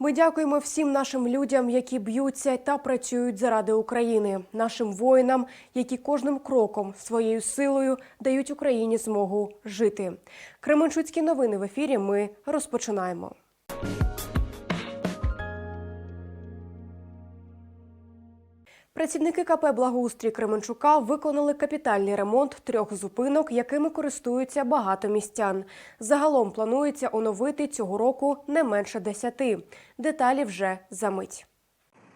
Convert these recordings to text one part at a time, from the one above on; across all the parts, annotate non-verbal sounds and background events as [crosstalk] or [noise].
Ми дякуємо всім нашим людям, які б'ються та працюють заради України, нашим воїнам, які кожним кроком своєю силою дають Україні змогу жити. Кременчуцькі новини в ефірі. Ми розпочинаємо. Працівники КП Благоустрій Кременчука виконали капітальний ремонт трьох зупинок, якими користуються багато містян. Загалом планується оновити цього року не менше десяти. Деталі вже за мить.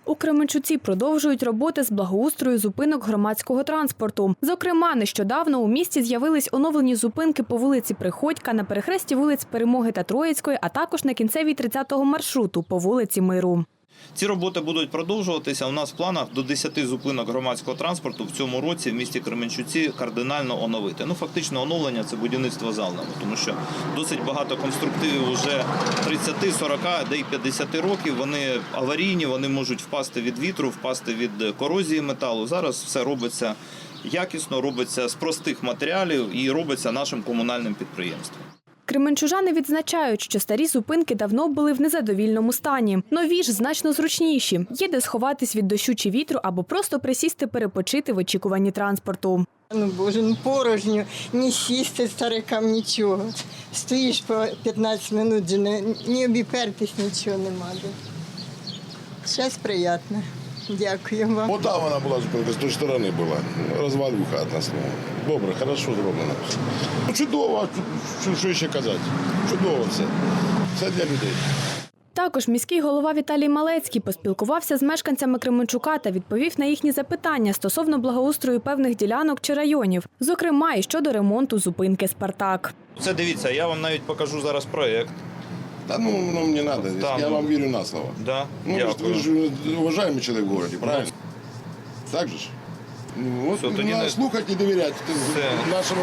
У Кременчуці продовжують роботи з благоустрою зупинок громадського транспорту. Зокрема, нещодавно у місті з'явились оновлені зупинки по вулиці Приходька на перехресті вулиць Перемоги та Троїцької, а також на кінцевій 30-го маршруту по вулиці Миру. Ці роботи будуть продовжуватися. У нас в планах до 10 зупинок громадського транспорту в цьому році в місті Кременчуці кардинально оновити. Ну фактично оновлення це будівництво заново, тому що досить багато конструктивів уже 30, 40, де й 50 років. Вони аварійні, вони можуть впасти від вітру, впасти від корозії металу. Зараз все робиться якісно, робиться з простих матеріалів і робиться нашим комунальним підприємством. Кременчужани відзначають, що старі зупинки давно були в незадовільному стані. Нові ж значно зручніші. Є де сховатись від дощу чи вітру або просто присісти перепочити в очікуванні транспорту. Ну боже, ну порожньо, ні сісти старикам, нічого. Стоїш по 15 минут, ні обіпертись, нічого нема. де. Зараз приємно. Дякую вам. Ота вона була зупинка, з тої сторони була. Розвалюха одна слова. Добре, хорошо зроблено. Чудово, що, що ще казати. Чудово все. Все для людей. Також міський голова Віталій Малецький поспілкувався з мешканцями Кременчука та відповів на їхні запитання стосовно благоустрою певних ділянок чи районів, зокрема і щодо ремонту зупинки Спартак. Це дивіться, я вам навіть покажу зараз проєкт. Та ну, ну мені треба, Та, я ну. вам вірю на слово. Да, Ну, дякую. ви ж уважаємий чоловік в городі, правильно? Так же ж? Ну, Все, от, тоді не- слухати і довіряти. Ти- Все. Нашому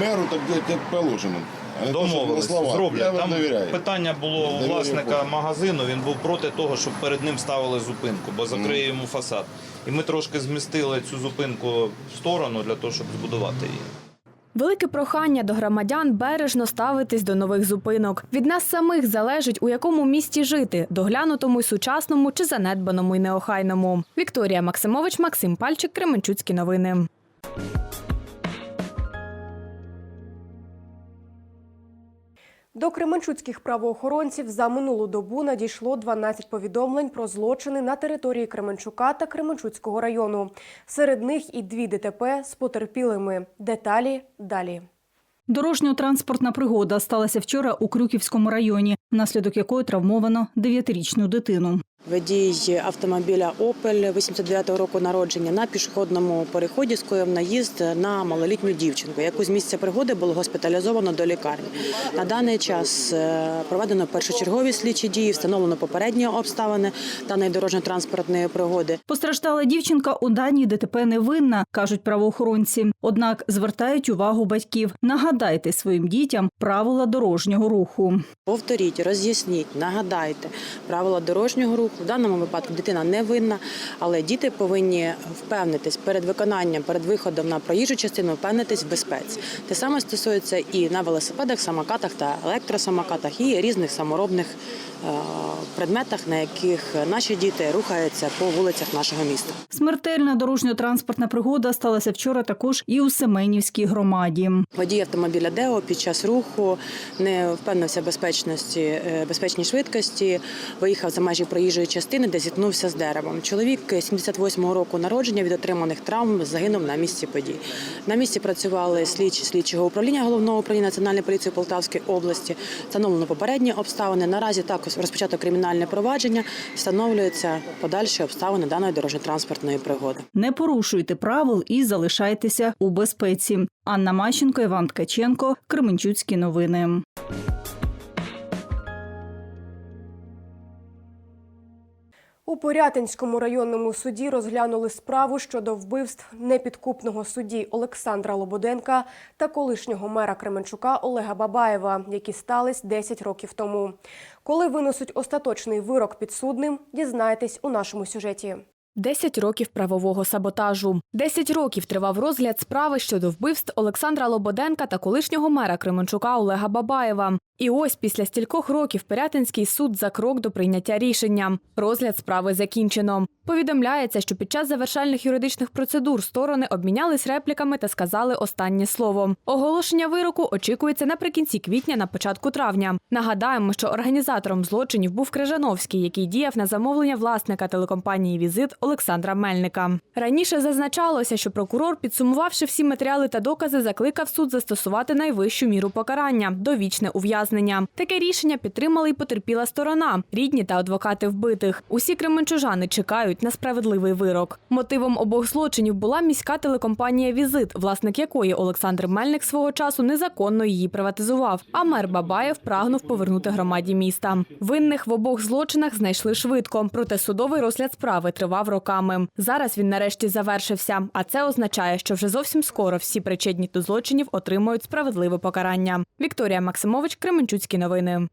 меру так як положено. А не то, що на Домовились, словах. Я зроблять. вам Там довіряю. питання було у Довіряю власника повністю. магазину. Він був проти того, щоб перед ним ставили зупинку, бо закриє йому фасад. І ми трошки змістили цю зупинку в сторону для того, щоб збудувати її. Велике прохання до громадян бережно ставитись до нових зупинок. Від нас самих залежить, у якому місті жити доглянутому й сучасному чи занедбаному й неохайному. Вікторія Максимович, Максим Пальчик, Кременчуцькі новини. До кременчуцьких правоохоронців за минулу добу надійшло 12 повідомлень про злочини на території Кременчука та Кременчуцького району. Серед них і дві ДТП з потерпілими. Деталі далі. Дорожньо-транспортна пригода сталася вчора у Крюківському районі, внаслідок якої травмовано 9-річну дитину. Водій автомобіля «Опель» 89-го року народження на пішохідному переході скоїв наїзд на малолітню дівчинку, яку з місця пригоди було госпіталізовано до лікарні. На даний час е, проведено першочергові слідчі дії, встановлено попередні обставини даної дорожньо-транспортної пригоди. Постраждала дівчинка у даній ДТП не винна, кажуть правоохоронці. Однак звертають увагу батьків. Нагадайте своїм дітям правила дорожнього руху. Повторіть, роз'ясніть, нагадайте правила дорожнього руху. В даному випадку дитина не винна, але діти повинні впевнитись перед виконанням, перед виходом на проїжджу частину, впевнитись в безпеці. Те саме стосується і на велосипедах, самокатах та електросамокатах, і різних саморобних предметах, на яких наші діти рухаються по вулицях нашого міста. Смертельна дорожньо-транспортна пригода сталася вчора також і у Семенівській громаді. Водій автомобіля Део під час руху не впевнився безпечності, е, безпечній швидкості, виїхав за межі проїжджої частини, де зіткнувся з деревом. Чоловік 78-го року народження від отриманих травм загинув на місці подій. На місці працювали слідчі слідчого управління головного управління Національної поліції Полтавської області. Встановлено попередні обставини. Наразі також розпочато кримінальне провадження. Встановлюються подальші обставини даної дорожньо-транспортної пригоди. Не порушуйте правил і залишайтеся у безпеці. Анна Мащенко, Іван Ткаченко, Кременчуцькі новини. У Порятинському районному суді розглянули справу щодо вбивств непідкупного судді Олександра Лободенка та колишнього мера Кременчука Олега Бабаєва, які стались 10 років тому. Коли винесуть остаточний вирок підсудним, дізнаєтесь у нашому сюжеті. 10 років правового саботажу. 10 років тривав розгляд справи щодо вбивств Олександра Лободенка та колишнього мера Кременчука Олега Бабаєва. І ось після стількох років Пирятинський суд за крок до прийняття рішення. Розгляд справи закінчено. Повідомляється, що під час завершальних юридичних процедур сторони обмінялись репліками та сказали останнє слово. Оголошення вироку очікується наприкінці квітня на початку травня. Нагадаємо, що організатором злочинів був Крижановський, який діяв на замовлення власника телекомпанії Візит Олександра Мельника. Раніше зазначалося, що прокурор, підсумувавши всі матеріали та докази, закликав суд застосувати найвищу міру покарання довічне ув'язнення. Таке рішення підтримала й потерпіла сторона, рідні та адвокати вбитих. Усі кременчужани чекають на справедливий вирок. Мотивом обох злочинів була міська телекомпанія Візит, власник якої Олександр Мельник свого часу незаконно її приватизував. А мер Бабаєв прагнув повернути громаді міста. Винних в обох злочинах знайшли швидко, проте судовий розгляд справи тривав роками. Зараз він нарешті завершився. А це означає, що вже зовсім скоро всі причетні до злочинів отримають справедливе покарання. Вікторія Максимович, Кременчуцькі новини.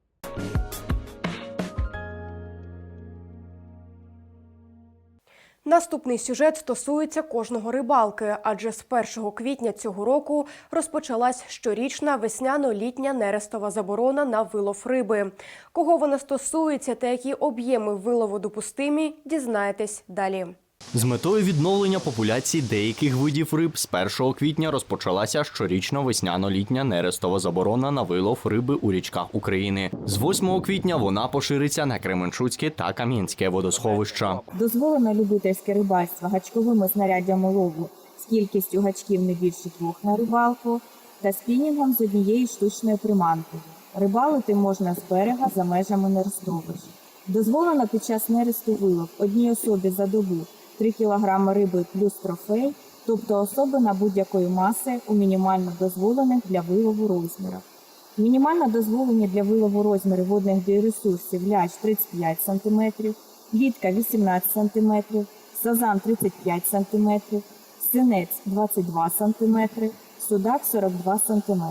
Наступний сюжет стосується кожного рибалки, адже з 1 квітня цього року розпочалась щорічна весняно-літня нерестова заборона на вилов риби. Кого вона стосується та які об'єми вилову допустимі, дізнаєтесь далі. З метою відновлення популяції деяких видів риб з 1 квітня розпочалася щорічна весняно-літня нерестова заборона на вилов риби у річках України. З 8 квітня вона пошириться на Кременчуцьке та Кам'янське водосховища. Дозволено любительське рибальство гачковими знаряддями лову з кількістю гачків не більше двох на рибалку та спінінгом з однією штучною приманкою. Рибалити можна з берега за межами нерестовищ. Дозволено під час нересту вилов одній особі за добу 3 кг риби плюс трофей, тобто особи на будь-якої маси у мінімально дозволених для вилову розмірах. Мінімально дозволені для вилову розміри водних біоресурсів ляч 35 см, Вітка 18 см, сазан 35 см, синець 22 см, судак 42 см.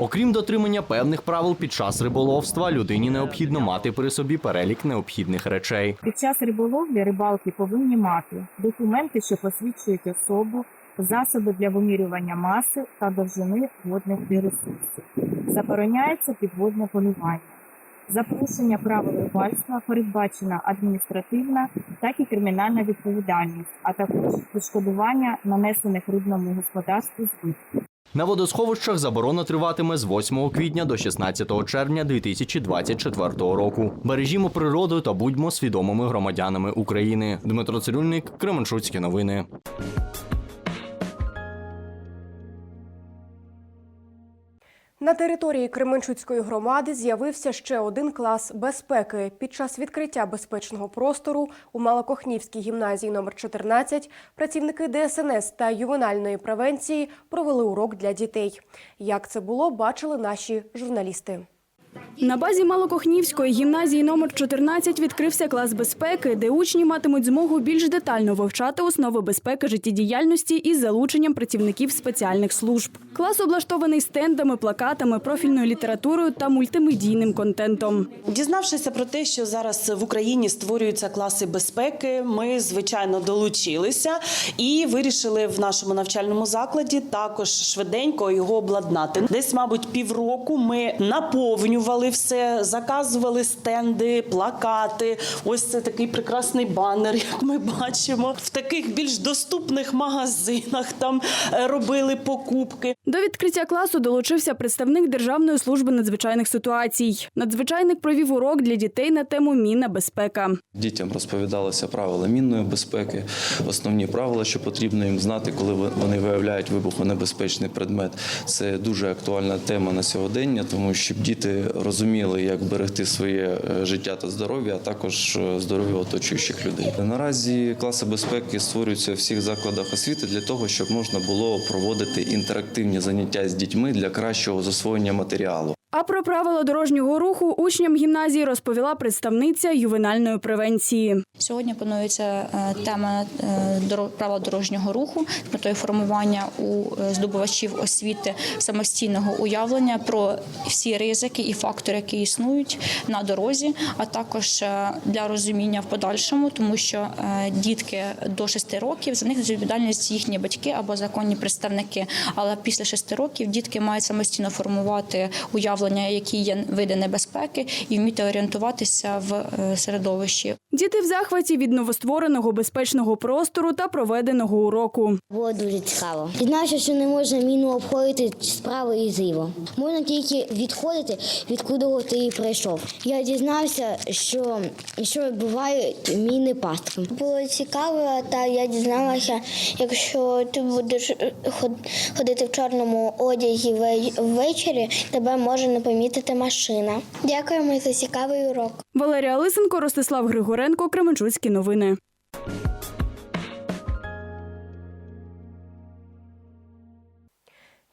Окрім дотримання певних правил під час риболовства, людині необхідно мати при собі перелік необхідних речей. Під час риболовлі рибалки повинні мати документи, що посвідчують особу, засоби для вимірювання маси та довжини водних біоресурсів. Забороняється підводне полювання. За порушення правил рибальства передбачена адміністративна, так і кримінальна відповідальність, а також відшкодування нанесених рибному господарству збитків. На водосховищах заборона триватиме з 8 квітня до 16 червня 2024 року. Бережімо природу та будьмо свідомими громадянами України. Дмитро Цирюльник, Кременчуцькі новини. На території Кременчуцької громади з'явився ще один клас безпеки. Під час відкриття безпечного простору у Малокохнівській гімназії номер 14 працівники ДСНС та ювенальної превенції провели урок для дітей. Як це було, бачили наші журналісти. На базі Малокохнівської гімназії номер 14 відкрився клас безпеки, де учні матимуть змогу більш детально вивчати основи безпеки життєдіяльності із залученням працівників спеціальних служб. Клас облаштований стендами, плакатами, профільною літературою та мультимедійним контентом. Дізнавшися про те, що зараз в Україні створюються класи безпеки, ми звичайно долучилися і вирішили в нашому навчальному закладі також швиденько його обладнати. Десь, мабуть, півроку ми наповнювали все, заказували стенди, плакати. Ось це такий прекрасний банер, [laughs] як ми бачимо. В таких більш доступних магазинах там е, робили покупки. До відкриття класу долучився представник Державної служби надзвичайних ситуацій. Надзвичайник провів урок для дітей на тему мінна безпека. Дітям розповідалися правила мінної безпеки, основні правила, що потрібно їм знати, коли вони виявляють вибухонебезпечний предмет. Це дуже актуальна тема на сьогодення, тому щоб діти розуміли, як берегти своє е, життя та здоров'я, а також е, здоров'я оточуючих людей. Наразі класи безпеки створюються в всіх закладах освіти для того, щоб можна було проводити інтерактивні заняття з дітьми для кращого засвоєння матеріалу. А про правила дорожнього руху учням гімназії розповіла представниця ювенальної превенції. Сьогодні планується е, тема е, правил дорожнього руху з метою формування у е, здобувачів освіти самостійного уявлення про всі ризики і фактори, які існують на дорозі, а також для розуміння в подальшому, тому що дітки до 6 років за них відповідальність їхні батьки або законні представники. Але після 6 років дітки мають самостійно формувати уявлення уявлення, які є види небезпеки, і вміти орієнтуватися в е, середовищі. Діти в захваті від новоствореного безпечного простору та проведеного уроку. Було дуже цікаво. Дізнався, що не можна міну обходити справа і зліва. Можна тільки відходити, відкуди ти прийшов. Я дізнався, що, що бувають міни пастки. Було цікаво, та я дізналася, якщо ти будеш ходити в чорному одязі ввечері, тебе може не помітити машина. Дякуємо за цікавий урок. Валерія Лисенко, Ростислав Григоренко, Кременчуцькі новини.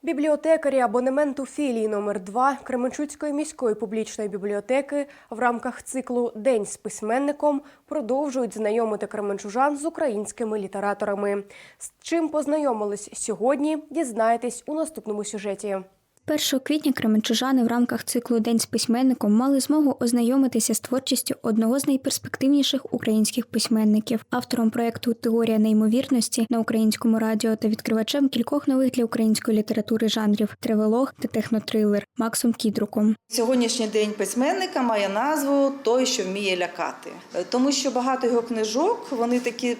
Бібліотекарі абонементу філії номер 2 Кременчуцької міської публічної бібліотеки в рамках циклу День з письменником продовжують знайомити кременчужан з українськими літераторами. З чим познайомились сьогодні, дізнаєтесь у наступному сюжеті. 1 квітня кременчужани в рамках циклу День з письменником мали змогу ознайомитися з творчістю одного з найперспективніших українських письменників, автором проєкту Теорія неймовірності на українському радіо та відкривачем кількох нових для української літератури жанрів тревелог та технотрилер Максом Кідруком. Сьогоднішній день письменника має назву Той, що вміє лякати, тому що багато його книжок вони такі.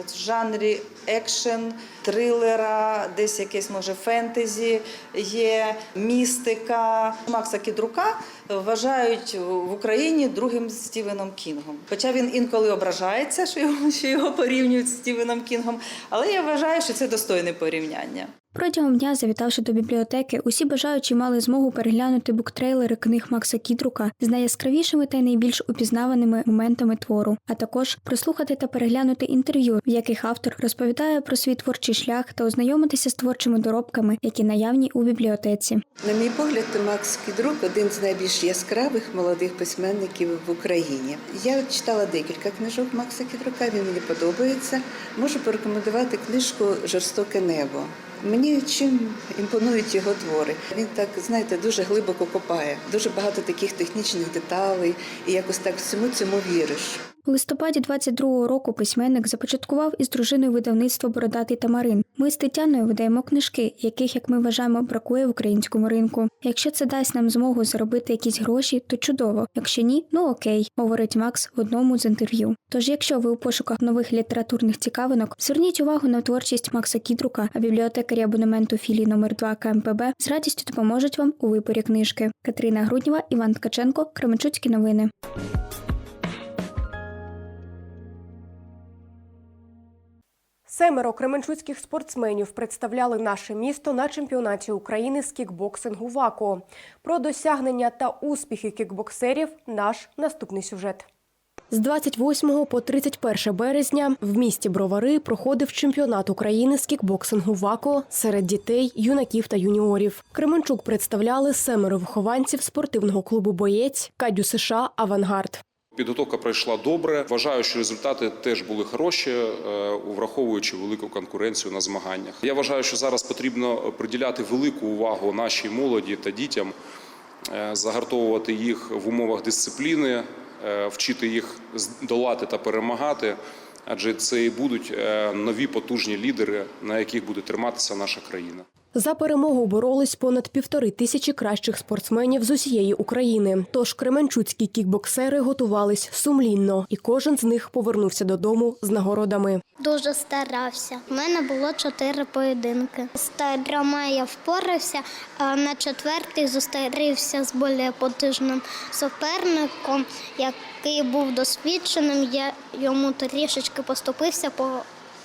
От в жанрі екшен, трилера, десь якесь може фентезі, є містика. Макса Кідрука вважають в Україні другим Стівеном Кінгом. Хоча він інколи ображається, що його, що його порівнюють з Стівеном Кінгом, але я вважаю, що це достойне порівняння. Протягом дня, завітавши до бібліотеки, усі бажаючі мали змогу переглянути буктрейлери книг Макса Кідрука з найяскравішими та найбільш упізнаваними моментами твору, а також прослухати та переглянути інтерв'ю, в яких автор розповідає про свій творчий шлях та ознайомитися з творчими доробками, які наявні у бібліотеці. На мій погляд, Макс Кідрук один з найбільш яскравих молодих письменників в Україні. Я читала декілька книжок Макса Кідрука. Він мені подобається. Можу порекомендувати книжку Жорстоке небо. Мені чим імпонують його твори. Він так, знаєте, дуже глибоко копає, дуже багато таких технічних деталей, і якось так всьому цьому віриш. У листопаді 22-го року письменник започаткував із дружиною видавництво Бородатий Тамарин. Ми з Тетяною видаємо книжки, яких, як ми вважаємо, бракує в українському ринку. Якщо це дасть нам змогу заробити якісь гроші, то чудово. Якщо ні, ну окей, говорить Макс в одному з інтерв'ю. Тож, якщо ви у пошуках нових літературних цікавинок, зверніть увагу на творчість Макса Кідрука, а бібліотекарі абонементу філії номер 2 КМПБ з радістю допоможуть вам у виборі книжки. Катерина Груднєва, Іван Ткаченко, Кременчуцькі новини. Семеро кременчуцьких спортсменів представляли наше місто на чемпіонаті України з кікбоксингу ВАКО. Про досягнення та успіхи кікбоксерів наш наступний сюжет. З 28 по 31 березня в місті Бровари проходив чемпіонат України з кікбоксингу ВАКО серед дітей, юнаків та юніорів. Кременчук представляли семеро вихованців спортивного клубу Боєць Кадю США Авангард. Підготовка пройшла добре. Вважаю, що результати теж були хороші, е, враховуючи велику конкуренцію на змаганнях. Я вважаю, що зараз потрібно приділяти велику увагу нашій молоді та дітям, е, загартовувати їх в умовах дисципліни, е, вчити їх долати та перемагати. Адже це і будуть нові потужні лідери, на яких буде триматися наша країна. За перемогу боролись понад півтори тисячі кращих спортсменів з усієї України. Тож кременчуцькі кікбоксери готувались сумлінно, і кожен з них повернувся додому з нагородами. Дуже старався. У мене було чотири поєдинки. З трьома я впорався, а на четвертий зустрівся з більш потужним суперником, який був досвідченим. Я йому трішечки поступився по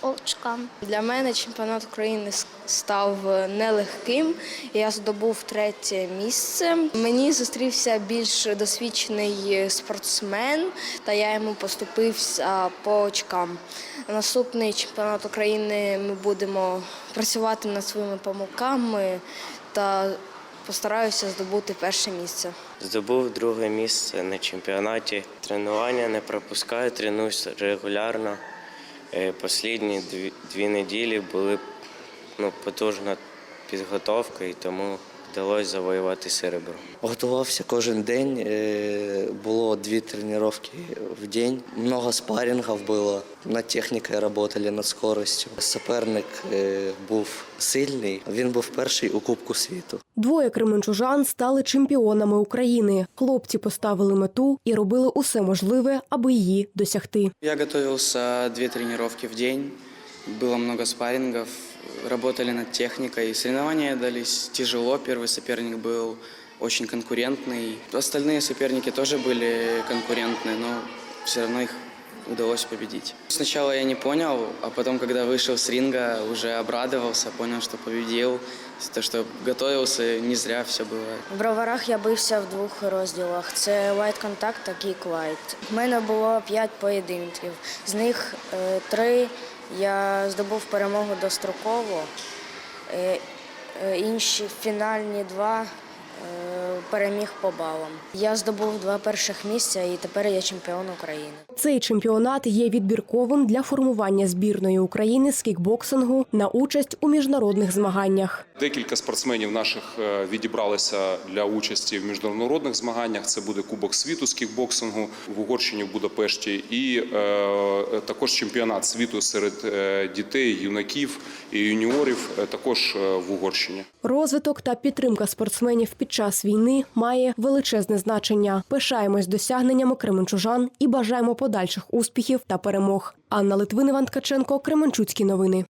очкам. Для мене чемпіонат України став нелегким. Я здобув третє місце. Мені зустрівся більш досвідчений спортсмен, та я йому поступився по очкам. Наступний чемпіонат України ми будемо працювати над своїми помилками та постараюся здобути перше місце. Здобув друге місце на чемпіонаті. Тренування не пропускаю, тренуюся регулярно. Послідні дві, дві неділі були ну, потужна підготовка і тому вдалося завоювати серебро. Готувався кожен день. е, Було дві тренування в день. Много спарингів було. Над технікою працювали, над скоростю. Суперник е, був сильний. Він був перший у Кубку світу. Двоє кременчужан стали чемпіонами України. Хлопці поставили мету і робили усе можливе, аби її досягти. Я готовился две тренировки в день, было много спаррингов, работали над техникой. Соревнования дались тяжело, первый соперник был очень конкурентный. Остальные соперники тоже были конкурентные, но все равно их удалось победить. Сначала я не понял, а потом, когда вышел с ринга, уже обрадовался, понял, что победил. То, что готовился, не зря все было. В броварах я бився в двох розділах: це White Contact та Kick White. У мене було п'ять поєдинків. З них е, три я здобув перемогу достроково. Е, е, інші фінальні два е, переміг по балам. Я здобув два перших місця і тепер я чемпіон України. Цей чемпіонат є відбірковим для формування збірної України з кікбоксингу на участь у міжнародних змаганнях. Декілька спортсменів наших е, відібралися для участі в міжнародних змаганнях. Це буде Кубок світу з кікбоксингу в Угорщині в Будапешті, і е, також чемпіонат світу серед е, дітей, юнаків і юніорів, е, також в Угорщині. Розвиток та підтримка спортсменів під час війни має величезне значення. Пишаємось досягненнями кременчужан і бажаємо подальших успіхів та перемог. Анна Литвин, Іван Ткаченко, Кременчуцькі новини.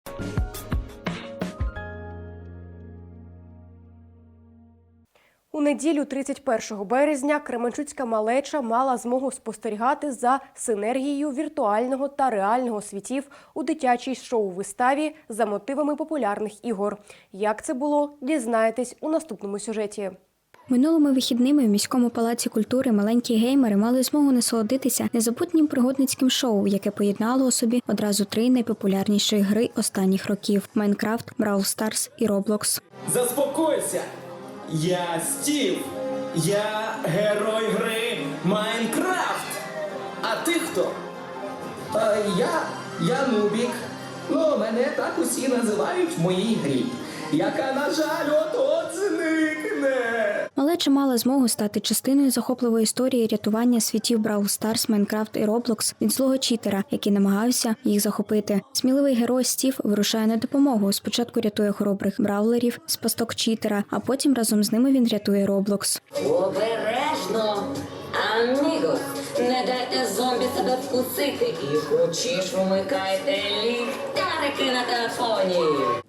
У неділю 31 березня Кременчуцька малеча мала змогу спостерігати за синергією віртуального та реального світів у дитячій шоу-виставі за мотивами популярних ігор. Як це було, дізнаєтесь у наступному сюжеті. Минулими вихідними в міському палаці культури маленькі геймери мали змогу насолодитися незабутнім пригодницьким шоу, яке поєднало у собі одразу три найпопулярніші гри останніх років: Майнкрафт, Бравл Старс і Роблокс. Заспокойся! Я Стів. Я герой гри Майнкрафт. А ти хто? А, я. Я Нубік. Ну, мене так усі називають в моїй грі. Яка, на жаль, от-от зникне. Малеча мала змогу стати частиною захопливої історії рятування світів Бравл Старс, Майнкрафт і Роблокс від злого читера, який намагався їх захопити. Сміливий герой Стів вирушає на допомогу. Спочатку рятує хоробрих бравлерів з пасток читера, а потім разом з ними він рятує Роблокс. Обережно! Амігос, не дайте зомбі себе вкусити і хочеш вмикайте ліхтарики на телефоні.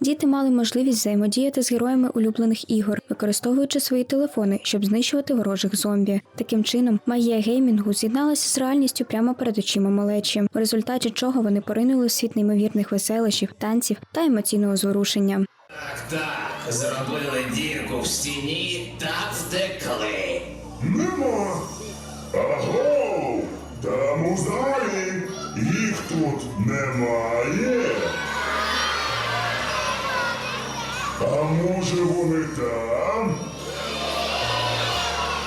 Діти мали можливість взаємодіяти з героями улюблених ігор, використовуючи свої телефони, щоб знищувати ворожих зомбі. Таким чином, магія геймінгу з'єдналася з реальністю прямо перед очима малечі, у результаті чого вони поринули в світ неймовірних веселощів, танців та емоційного зворушення. Так, зробили дірку в стіні та втекли. Аго! Там у залі. Їх тут немає. А може вони там?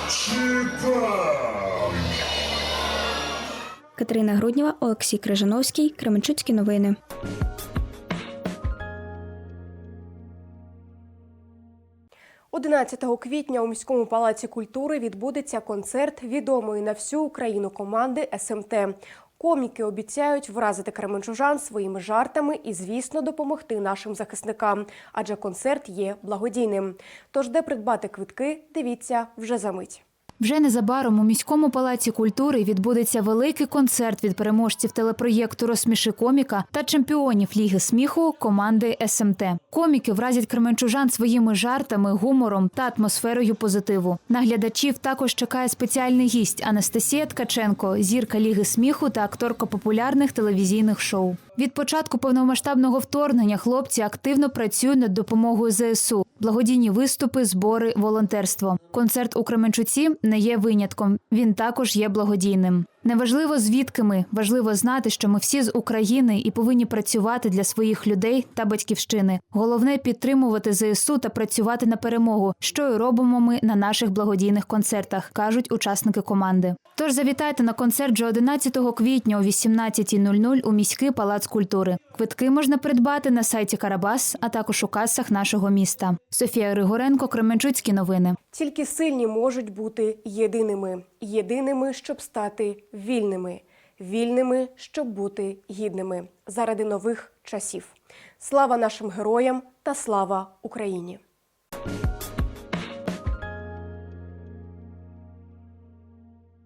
Чи там? Катерина Груднєва, Олексій Крижановський, Кременчуцькі новини. – 11 квітня у міському палаці культури відбудеться концерт відомої на всю Україну команди СМТ. Коміки обіцяють вразити кременчужан своїми жартами і, звісно, допомогти нашим захисникам, адже концерт є благодійним. Тож, де придбати квитки, дивіться вже за мить. Вже незабаром у міському палаці культури відбудеться великий концерт від переможців телепроєкту Розсміши коміка та чемпіонів ліги сміху команди СМТ. Коміки вразять кременчужан своїми жартами, гумором та атмосферою позитиву. На глядачів також чекає спеціальний гість Анастасія Ткаченко, зірка ліги сміху та акторка популярних телевізійних шоу. Від початку повномасштабного вторгнення хлопці активно працюють над допомогою ЗСУ, благодійні виступи, збори, волонтерство. Концерт у Кременчуці не є винятком. Він також є благодійним. Неважливо звідки ми, важливо знати, що ми всі з України і повинні працювати для своїх людей та батьківщини. Головне підтримувати ЗСУ та працювати на перемогу, що і робимо ми на наших благодійних концертах, кажуть учасники команди. Тож завітайте на концерт вже 11 квітня о 18.00 у міський палац культури. Квитки можна придбати на сайті Карабас, а також у касах нашого міста. Софія Григоренко, Кременчуцькі новини. Тільки сильні можуть бути єдиними, єдиними, щоб стати вільними, вільними, щоб бути гідними заради нових часів. Слава нашим героям та слава Україні!